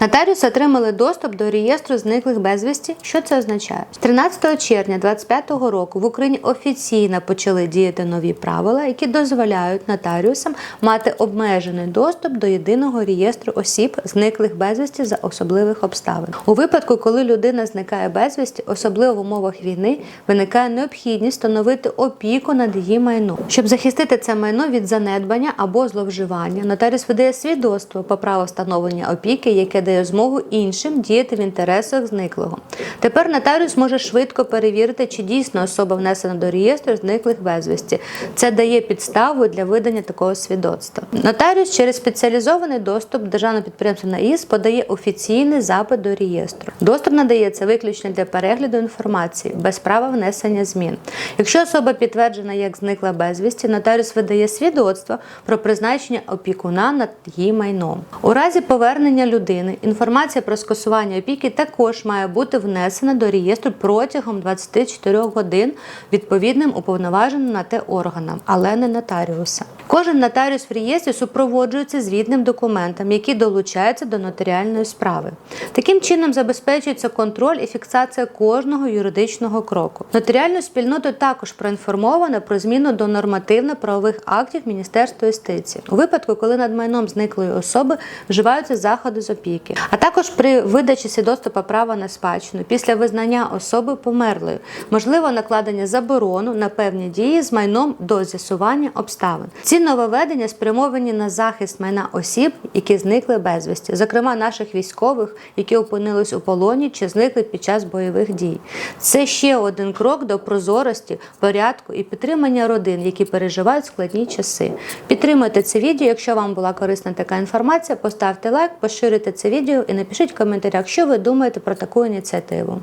Нотаріуси отримали доступ до реєстру зниклих безвісті. Що це означає? З 13 червня 2025 року в Україні офіційно почали діяти нові правила, які дозволяють нотаріусам мати обмежений доступ до єдиного реєстру осіб, зниклих безвісті за особливих обставин. У випадку, коли людина зникає безвісті, особливо в умовах війни, виникає необхідність встановити опіку над її майном. Щоб захистити це майно від занедбання або зловживання, нотаріус видає свідоцтво по праву встановлення опіки, яке дає змогу іншим діяти в інтересах зниклого. Тепер нотаріус може швидко перевірити, чи дійсно особа внесена до реєстру зниклих безвісті. Це дає підставу для видання такого свідоцтва. Нотаріус через спеціалізований доступ державного підприємства НАІС подає офіційний запит до реєстру. Доступ надається виключно для перегляду інформації без права внесення змін. Якщо особа підтверджена як зникла безвісті, нотаріус видає свідоцтво про призначення опікуна над її майном. У разі повернення людини інформація про скасування опіки також має бути внесена до реєстру протягом 24 годин відповідним уповноваженим на те органам, але не нотаріуса. Кожен нотаріус в реєстрі супроводжується звітним документом, який долучається до нотаріальної справи. Таким чином забезпечується контроль і фіксація кожного юридичного кроку. Нотаріальну спільноту також проінформовано про зміну до нормативно-правових актів Міністерства юстиції у випадку, коли над майном зниклої особи вживаються заходи з опіки, а також при видачі свідоцтва права на спадщину після визнання особи померлою, можливо накладення заборону на певні дії з майном до з'ясування обставин. Ці нововведення спрямовані на захист майна осіб, які зникли безвісті, зокрема наших військових, які опинились у полоні чи зникли під час бойових дій. Це ще один крок до прозорості, порядку і підтримання родин, які переживають складні часи. Підтримуйте це відео, якщо вам була корисна така інформація. Поставте лайк, поширюйте це відео і напишіть в коментарях, що ви думаєте про таку ініціативу.